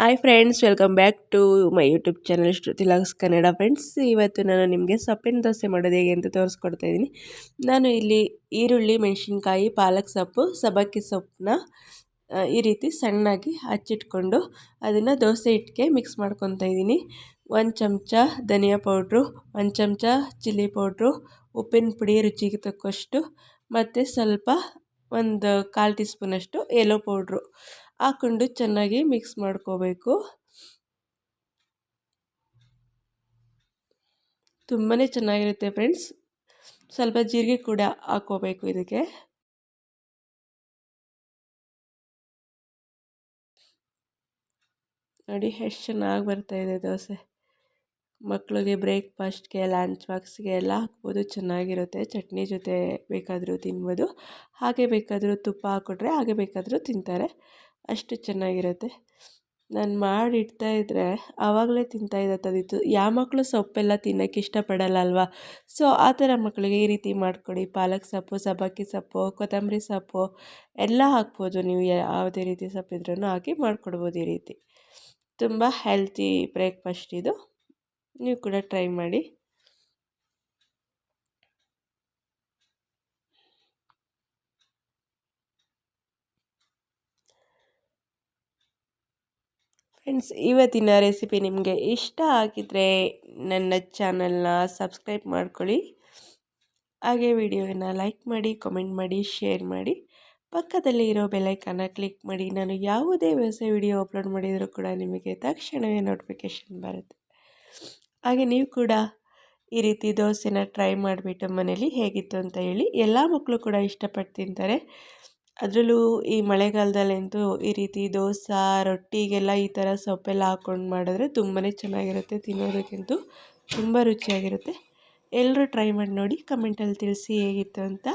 Hi friends welcome back to my YouTube channel Shruti logs Kannada friends ಇವತ್ತು ನಾನು ನಿಮಗೆ ಸೊಪ್ಪಿನ ದೋಸೆ ಮಾಡೋದು ಹೇಗೆ ಅಂತ ತೋರಿಸ್ಕೊಡ್ತಾ ಇದ್ದೀನಿ. ನಾನು ಇಲ್ಲಿ ಈರುಳ್ಳಿ, ಮೆಣಸಿನ್ಕಾಯಿ, ಪಾಲಕ್ ಸೊಪ್ಪು ಸಬಕ್ಕಿ ಸೊಪ್ಪನ್ನ ಈ ರೀತಿ ಸಣ್ಣಾಗಿ ಹಚ್ಚಿಟ್ಕೊಂಡು ಅದನ್ನು ದೋಸೆ ಹಿಟ್ಟಿಗೆ ಮಿಕ್ಸ್ ಮಾಡ್ಕೊತಾ ಇದ್ದೀನಿ. ಒಂದು ಚಮಚ ಧನಿಯಾ ಪೌಡ್ರು, ಒಂದು ಚಮಚ ಚಿಲ್ಲಿ ಪೌಡ್ರು, ಉಪ್ಪಿನ ಪುಡಿ ರುಚಿಗೆ ತಕ್ಕಷ್ಟು, ಮತ್ತು ಸ್ವಲ್ಪ ಒಂದು ಕಾಲು ಟೀ ಸ್ಪೂನಷ್ಟು ಎಲೋ ಪೌಡ್ರು. ಹಾಕ್ಕೊಂಡು ಚೆನ್ನಾಗಿ ಮಿಕ್ಸ್ ಮಾಡ್ಕೋಬೇಕು. ತುಂಬಾ ಚೆನ್ನಾಗಿರುತ್ತೆ ಫ್ರೆಂಡ್ಸ್. ಸ್ವಲ್ಪ ಜೀರಿಗೆ ಕೂಡ ಹಾಕೋಬೇಕು ಇದಕ್ಕೆ. ನೋಡಿ ಎಷ್ಟು ಚೆನ್ನಾಗಿ ಬರ್ತಾಯಿದೆ ದೋಸೆ. ಮಕ್ಕಳಿಗೆ ಬ್ರೇಕ್ಫಾಸ್ಟ್ಗೆ, ಲಂಚ್ ಬಾಕ್ಸ್ಗೆ ಎಲ್ಲ ಹಾಕ್ಬೋದು. ಚೆನ್ನಾಗಿರುತ್ತೆ. ಚಟ್ನಿ ಜೊತೆ ಬೇಕಾದರೂ ತಿನ್ಬೋದು. ಹಾಗೆ ಬೇಕಾದರೂ ತುಪ್ಪ ಹಾಕ್ಕೊಟ್ರೆ ಹಾಗೆ ಬೇಕಾದರೂ ತಿಂತಾರೆ. ಅಷ್ಟು ಚೆನ್ನಾಗಿರುತ್ತೆ. ನಾನು ಮಾಡಿಡ್ತಾ ಇದ್ದರೆ ಆವಾಗಲೇ ತಿಂತಾ ಅದಿತ್ತು ಯಾವ ಮಕ್ಕಳು ಸೊಪ್ಪೆಲ್ಲ ತಿನ್ನೋಕ್ಕೆ ಇಷ್ಟಪಡಲ್ಲ ಅಲ್ವಾ ಸೊ ಆ ಥರ ಮಕ್ಕಳಿಗೆ ಈ ರೀತಿ ಮಾಡಿಕೊಡಿ. ಪಾಲಕ್ ಸೊಪ್ಪು, ಸಬ್ಬಕ್ಕಿ ಸೊಪ್ಪು, ಕೊತ್ತಂಬರಿ ಸೊಪ್ಪು ಎಲ್ಲ ಹಾಕ್ಬೋದು. ನೀವು ಯಾವುದೇ ರೀತಿ ಸೊಪ್ಪಿದ್ರೂ ಹಾಕಿ ಮಾಡಿಕೊಡ್ಬೋದು ಈ ರೀತಿ. ತುಂಬ ಹೆಲ್ತಿ ಬ್ರೇಕ್ಫಾಸ್ಟ್ ಇದು. ನೀವು ಕೂಡ ಟ್ರೈ ಮಾಡಿ. ಫ್ರೆಂಡ್ಸ್ ಇವತ್ತಿನ ರೆಸಿಪಿ ನಿಮಗೆ ಇಷ್ಟ ಆಗಿದ್ರೆ ನನ್ನ ಚಾನಲ್ನ ಸಬ್ಸ್ಕ್ರೈಬ್ ಮಾಡ್ಕೊಳ್ಳಿ. ಹಾಗೆ ವಿಡಿಯೋನ ಲೈಕ್ ಮಾಡಿ ಕಮೆಂಟ್ ಮಾಡಿ ಶೇರ್ ಮಾಡಿ. ಪಕ್ಕದಲ್ಲಿ ಇರೋ ಬೆಲೈಕನ್ನ ಕ್ಲಿಕ್ ಮಾಡಿ. ನಾನು ಯಾವುದೇ ಹೊಸ ವಿಡಿಯೋ ಅಪ್ಲೋಡ್ ಮಾಡಿದರೂ ಕೂಡ ನಿಮಗೆ ತಕ್ಷಣವೇ ನೋಟಿಫಿಕೇಷನ್ ಬರುತ್ತೆ. ಹಾಗೆ ನೀವು ಕೂಡ ಈ ರೀತಿ ದೋಸೆನ ಟ್ರೈ ಮಾಡಿಬಿಟ್ಟು ಮನೇಲಿ ಹೇಗಿತ್ತು ಅಂತ ಹೇಳಿ. ಎಲ್ಲ ಮಕ್ಕಳು ಕೂಡ ಇಷ್ಟಪಟ್ಟು ತಿಂತಾರೆ. ಅದರಲ್ಲೂ ಈ ಮಳೆಗಾಲದಲ್ಲಂತೂ ಈ ರೀತಿ ದೋಸೆ, ರೊಟ್ಟಿಗೆಲ್ಲ ಈ ಥರ ಸೊಪ್ಪೆಲ್ಲ ಹಾಕ್ಕೊಂಡು ಮಾಡಿದ್ರೆ ತುಂಬಾ ಚೆನ್ನಾಗಿರುತ್ತೆ, ತಿನ್ನೋದಕ್ಕಂತೂ ತುಂಬ ರುಚಿಯಾಗಿರುತ್ತೆ. ಎಲ್ಲರೂ ಟ್ರೈ ಮಾಡಿ ನೋಡಿ ಕಮೆಂಟಲ್ಲಿ ತಿಳಿಸಿ ಹೇಗಿತ್ತು ಅಂತ.